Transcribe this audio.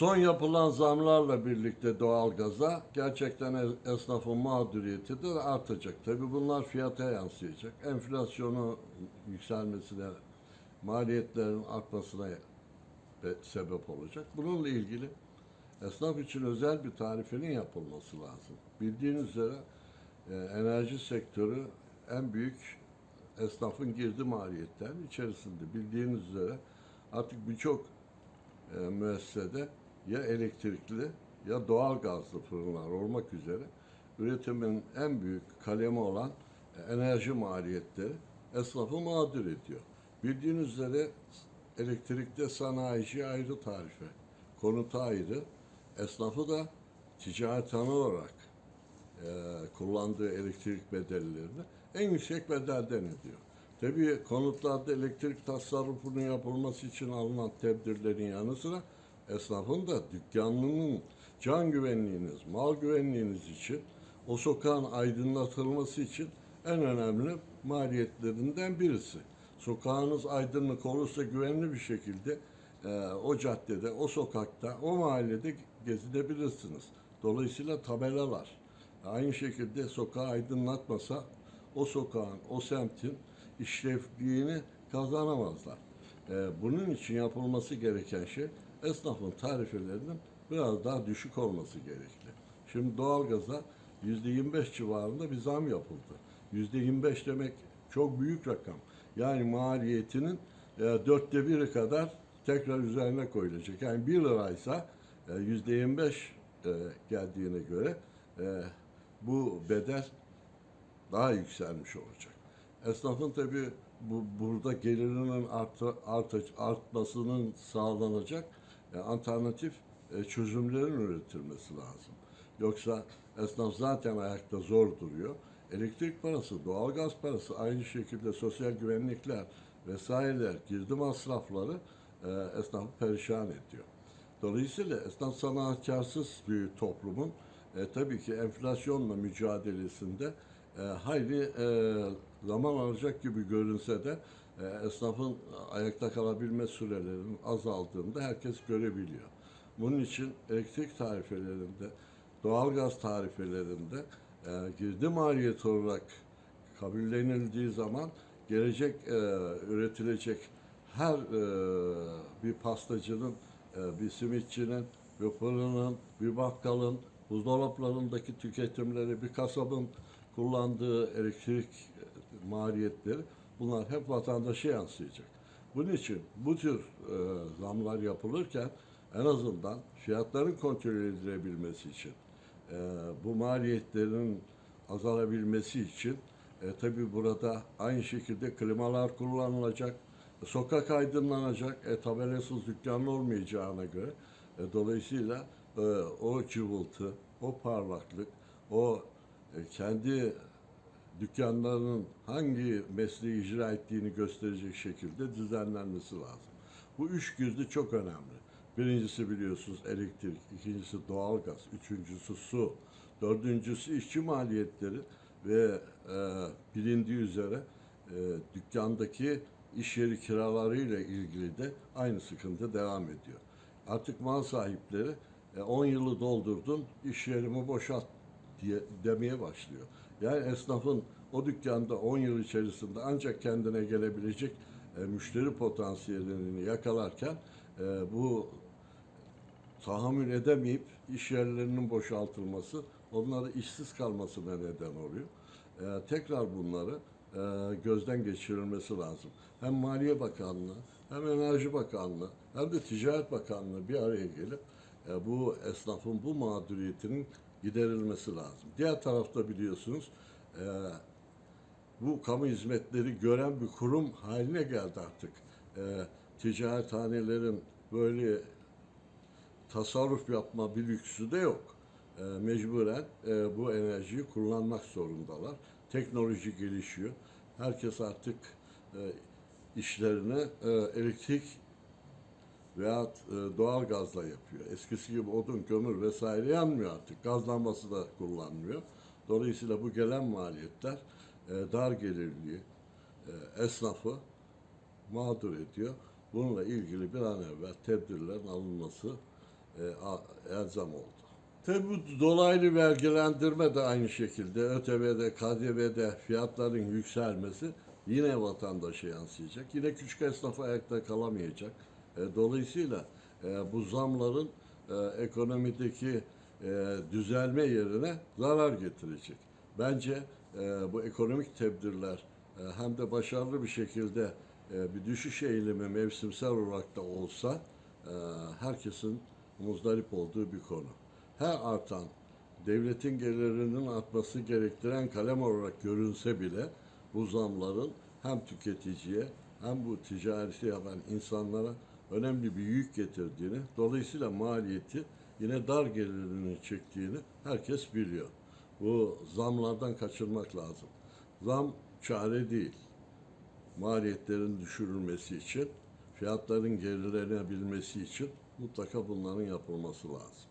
Son yapılan zamlarla birlikte doğalgaza gerçekten es- esnafın mağduriyeti de artacak. Tabii bunlar fiyata yansıyacak. Enflasyonu yükselmesine, maliyetlerin artmasına be- sebep olacak. Bununla ilgili esnaf için özel bir tarifenin yapılması lazım. Bildiğiniz üzere e, enerji sektörü en büyük esnafın girdi maliyetlerinin içerisinde. Bildiğiniz üzere artık birçok e, müessesede ya elektrikli ya doğal gazlı fırınlar olmak üzere üretimin en büyük kalemi olan enerji maliyetleri esnafı mağdur ediyor. Bildiğiniz üzere elektrikte sanayici ayrı tarife, konuta ayrı, esnafı da ticarethane olarak e, kullandığı elektrik bedellerini en yüksek bedelden ediyor. Tabii konutlarda elektrik tasarrufunun yapılması için alınan tedbirlerin yanı sıra esnafın da dükkanının can güvenliğiniz, mal güvenliğiniz için o sokağın aydınlatılması için en önemli maliyetlerinden birisi. Sokağınız aydınlık olursa güvenli bir şekilde e, o caddede, o sokakta, o mahallede gezinebilirsiniz. Dolayısıyla tabelalar, aynı şekilde sokağı aydınlatmasa o sokağın, o semtin işlevliğini kazanamazlar. Ee, bunun için yapılması gereken şey esnafın tarifelerinin biraz daha düşük olması gerekli. Şimdi doğalgaza yüzde 25 civarında bir zam yapıldı. Yüzde 25 demek çok büyük rakam. Yani maliyetinin e, dörtte biri kadar tekrar üzerine koyulacak. Yani 1 liraysa e, yüzde 25 e, geldiğine göre bu bedel daha yükselmiş olacak. Esnafın tabii bu burada gelirinin artı, artı, artmasının sağlanacak e, alternatif e, çözümlerin üretilmesi lazım. Yoksa esnaf zaten ayakta zor duruyor. Elektrik parası, doğalgaz parası, aynı şekilde sosyal güvenlikler vesaireler, girdi masrafları e, esnafı perişan ediyor. Dolayısıyla esnaf sanatkarsız bir toplumun e, tabii ki enflasyonla mücadelesinde e, hayli e, zaman alacak gibi görünse de e, esnafın ayakta kalabilme sürelerinin azaldığını da herkes görebiliyor. Bunun için elektrik tarifelerinde, doğalgaz tarifelerinde e, girdi maliyeti olarak kabullenildiği zaman gelecek e, üretilecek her e, bir pastacının, e, bir simitçinin, bir fırının, bir bakkalın, buzdolaplarındaki tüketimleri, bir kasabın kullandığı elektrik e, maliyetleri bunlar hep vatandaşa yansıyacak. Bunun için bu tür e, zamlar yapılırken en azından fiyatların kontrol edilebilmesi için e, bu maliyetlerin azalabilmesi için e, tabi burada aynı şekilde klimalar kullanılacak, sokak aydınlanacak, e, tabelasız dükkan olmayacağına göre e, dolayısıyla e, o cıvıltı, o parlaklık, o e, kendi dükkanlarının hangi mesleği icra ettiğini gösterecek şekilde düzenlenmesi lazım. Bu üç güzde çok önemli. Birincisi biliyorsunuz elektrik, ikincisi doğalgaz, üçüncüsü su, dördüncüsü işçi maliyetleri ve e, bilindiği üzere e, dükkandaki iş yeri kiralarıyla ilgili de aynı sıkıntı devam ediyor. Artık mal sahipleri e, 10 yılı doldurdun, iş yerimi boşalt diye demeye başlıyor. Yani esnafın o dükkanda 10 yıl içerisinde ancak kendine gelebilecek e, müşteri potansiyelini yakalarken e, bu tahammül edemeyip iş yerlerinin boşaltılması, onları işsiz kalmasına neden oluyor. E, tekrar bunları e, gözden geçirilmesi lazım. Hem Maliye Bakanlığı, hem Enerji Bakanlığı, hem de Ticaret Bakanlığı bir araya gelip e, bu esnafın bu mağduriyetinin giderilmesi lazım. Diğer tarafta biliyorsunuz e, bu kamu hizmetleri gören bir kurum haline geldi artık. E, ticarethanelerin böyle tasarruf yapma bir lüksü de yok. E, mecburen e, bu enerjiyi kullanmak zorundalar. Teknoloji gelişiyor. Herkes artık e, işlerini e, elektrik veya e, doğal gazla yapıyor. Eskisi gibi odun, kömür vesaire yanmıyor artık. Gaz lambası da kullanmıyor. Dolayısıyla bu gelen maliyetler e, dar gelirli e, esnafı mağdur ediyor. Bununla ilgili bir an evvel tedbirlerin alınması elzem oldu. Tabi bu dolaylı vergilendirme de aynı şekilde ÖTV'de, KDV'de fiyatların yükselmesi yine vatandaşa yansıyacak. Yine küçük esnaf ayakta kalamayacak. E, dolayısıyla e, bu zamların e, ekonomideki düzelme yerine zarar getirecek. Bence bu ekonomik tedbirler hem de başarılı bir şekilde bir düşüş eğilimi mevsimsel olarak da olsa herkesin muzdarip olduğu bir konu. Her artan devletin gelirinin artması gerektiren kalem olarak görünse bile bu zamların hem tüketiciye hem bu ticareti yapan insanlara önemli bir yük getirdiğini, dolayısıyla maliyeti yine dar gelirini çektiğini herkes biliyor. Bu zamlardan kaçırmak lazım. Zam çare değil. Maliyetlerin düşürülmesi için, fiyatların gerilenebilmesi için mutlaka bunların yapılması lazım.